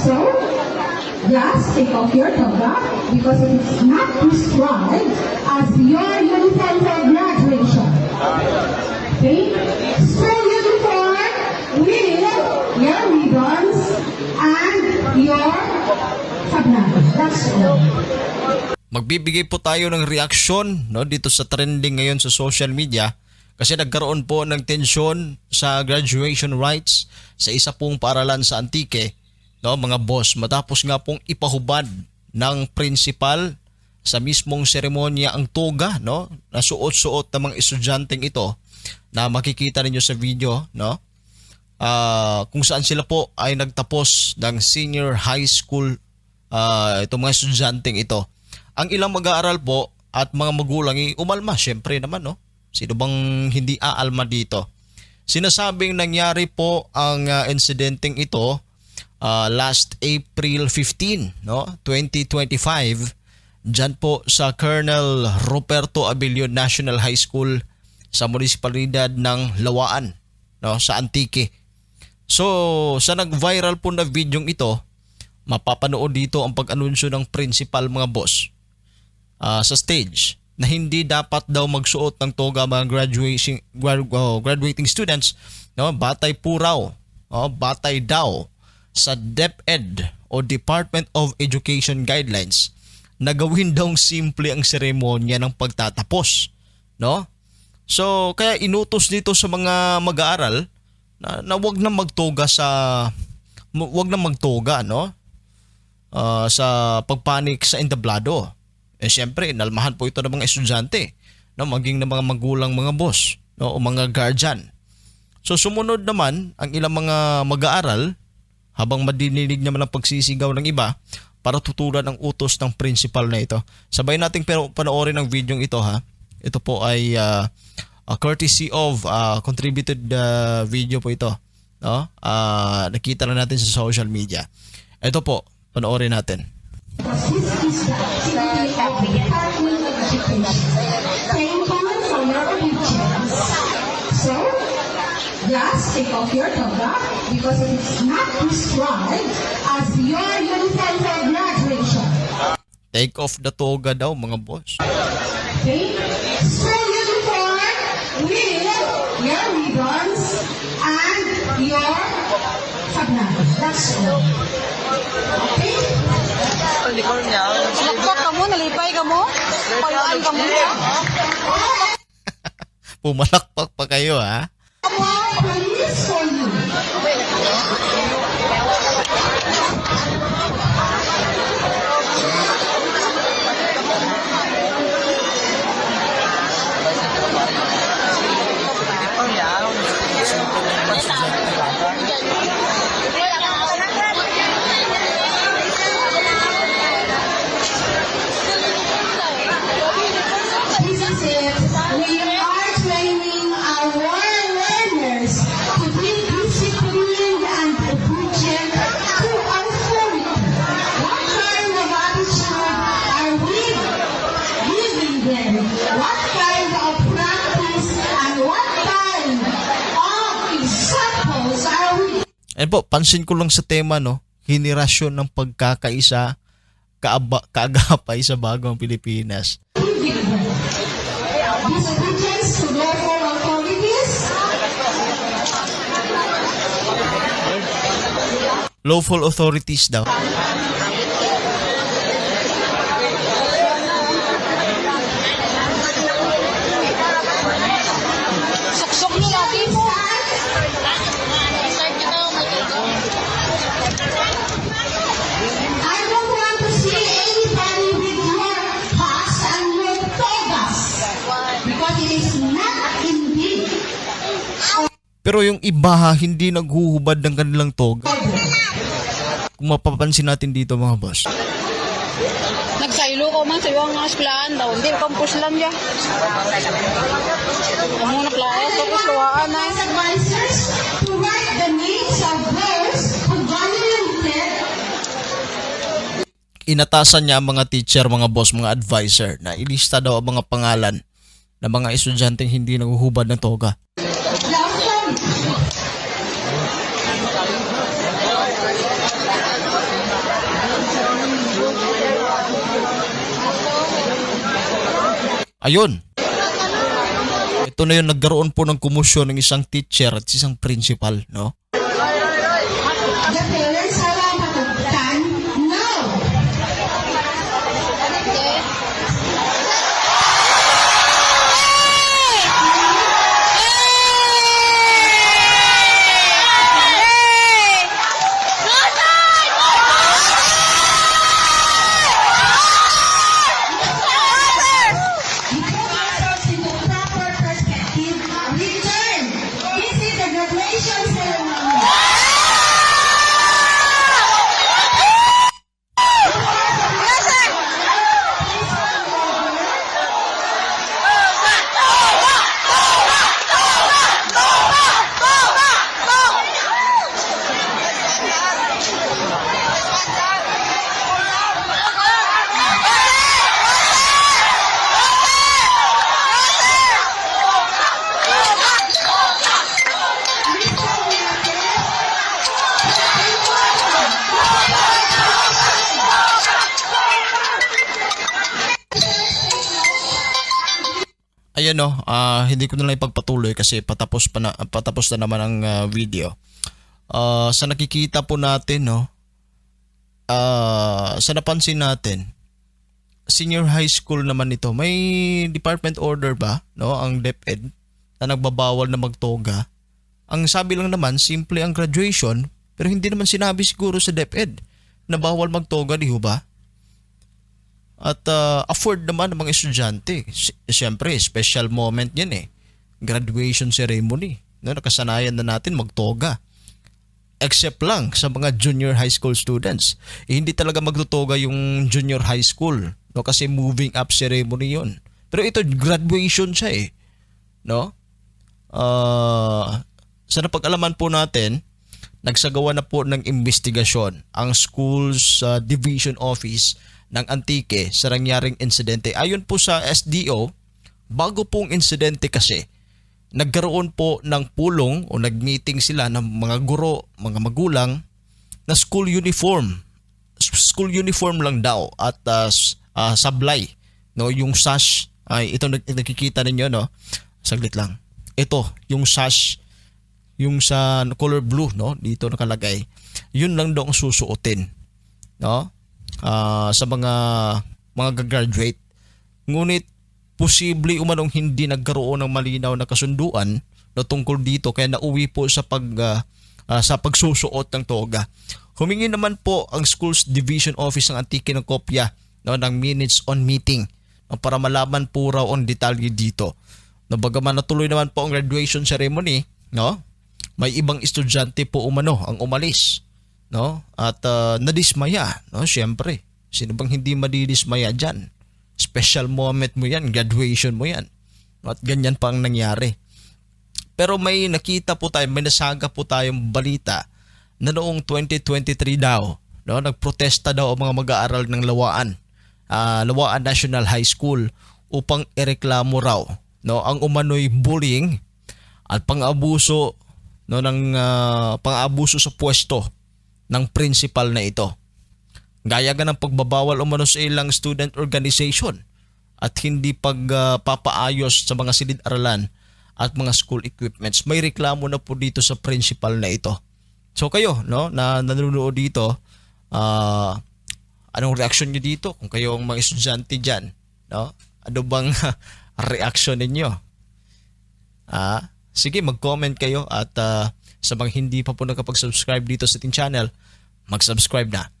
So, just take off your toga because it is not prescribed as your uniform for graduation. Okay? School uniform with your ribbons and your sablon. That's all. Magbibigay po tayo ng reaksyon no, dito sa trending ngayon sa social media kasi nagkaroon po ng tensyon sa graduation rights sa isa pong paaralan sa Antique, no, mga boss, matapos nga pong ipahubad ng principal sa mismong seremonya ang toga, no, na suot-suot ng mga estudyanteng ito na makikita ninyo sa video, no, ah, kung saan sila po ay nagtapos ng senior high school ah, itong mga estudyanteng ito. Ang ilang mag-aaral po at mga magulang ay umalma, syempre naman no. Sino bang hindi aalma dito? Sinasabing nangyari po ang ah, insidenteng ito ah, last April 15, no? 2025 Diyan po sa Colonel Roberto Abilio National High School sa munisipalidad ng Lawaan, no, sa Antique. So, sa nag-viral po na video ito, mapapanood dito ang pag-anunsyo ng principal mga boss ah, sa stage na hindi dapat daw magsuot ng toga mga graduating gra- oh, graduating students no batay po raw oh, batay daw sa DepEd o Department of Education guidelines na gawin daw simple ang seremonya ng pagtatapos no so kaya inutos dito sa mga mag-aaral na, na wag na magtoga sa wag na magtoga no ah, sa pagpanik sa entablado. Eh siyempre, inalmahan po ito ng mga estudyante, no, maging ng mga magulang mga boss, no, o mga guardian. So sumunod naman ang ilang mga mag-aaral habang madidinig naman ang pagsisigaw ng iba para tutulan ang utos ng principal na ito. Sabay nating panoorin ang video ito ha. Ito po ay a courtesy of ah, contributed ah, video po ito. No? Ah, nakita na natin sa social media. Ito po, panoorin natin. This is the just take off your toga because it is not prescribed as your uniform for graduation. Take off the toga daw mga boss. Okay? School uniform with your ribbons and your sablon. That's all. Okay? Sinaksak ka mo, nalipay ka mo, payuan ka mo. Pumalakpak pa kayo ha. More police for you. Ayun po, pansin ko lang sa tema no, henerasyon ng pagkakaisa, kaaba, kaagapay sa bagong Pilipinas. Lawful authorities daw. Pero yung iba ha, hindi naghuhubad ng kanilang toga. Kung mapapansin natin dito mga boss. Nagsaylo ko man sa iyong mga eskwelahan daw. Hindi, campus lang ya. Na. the names of those who violated Inatasan niya ang mga teacher, mga boss, mga advisor na ilista daw ang mga pangalan ng mga estudyanteng hindi naghuhubad ng toga. Ayun. Ito na yung nagkaroon po ng kumusyon ng isang teacher at isang principal, no? Ayan no, ah, hindi ko na lang ipagpatuloy kasi patapos pa na patapos na naman ang ah, video. Ah, sa nakikita po natin no, ah, sa napansin natin, senior high school naman ito. May department order ba, no, ang DepEd na nagbabawal na magtoga. Ang sabi lang naman, simple ang graduation, pero hindi naman sinabi siguro sa DepEd na bawal magtoga, di ba? At uh, afford naman ng mga estudyante. Siyempre, special moment yan eh. Graduation ceremony. No, nakasanayan na natin magtoga. Except lang sa mga junior high school students. Eh, hindi talaga magtutoga yung junior high school. No, kasi moving up ceremony yon. Pero ito, graduation siya eh. No? Uh, sa napag-alaman po natin, nagsagawa na po ng investigasyon ang school's uh, division office ng Antique sa nangyaring insidente. Ayon po sa SDO, bago pong insidente kasi, nagkaroon po ng pulong o nagmeeting sila ng mga guro, mga magulang na school uniform. School uniform lang daw at uh, uh, sablay. No, yung sash ay ito nakikita ninyo no. Saglit lang. Ito, yung sash yung sa color blue no dito nakalagay yun lang daw ang susuotin no Ah, sa mga mga gagraduate. Ngunit posible umanong hindi nagkaroon ng malinaw na kasunduan no tungkol dito kaya nauwi po sa pag ah, ah, sa pagsusuot ng toga. Humingi naman po ang schools division office ng Antique ng kopya no ng minutes on meeting no, para malaman po raw ang detalye dito. No bagaman natuloy naman po ang graduation ceremony no may ibang estudyante po umano ang umalis no? At ah, nadismaya no? Syempre sino bang hindi madidismaya diyan special moment mo yan graduation mo yan. At ganyan pa ang nangyari. Pero may nakita po tayo may nasaga po tayong balita na noong 2023 daw no? Nagprotesta daw ang mga mag-aaral ng Lawaan ah, Lawaan National High School upang ireklamo raw no? Ang umano'y bullying at pang-abuso no? Ng ah, pang-abuso sa pwesto ng principal na ito. Gaya nga ng pagbabawal umano sa ilang student organization at hindi pagpapaayos sa mga silid-aralan at mga school equipments. May reklamo na po dito sa principal na ito. So kayo, no, na nanonood dito, ah, anong reaction niyo dito kung kayo ang mga estudyante diyan, no? Ano bang reaction ninyo? Ah, sige, mag-comment kayo at ah, sa mga hindi pa po nakapag-subscribe dito sa ating channel, mag-subscribe na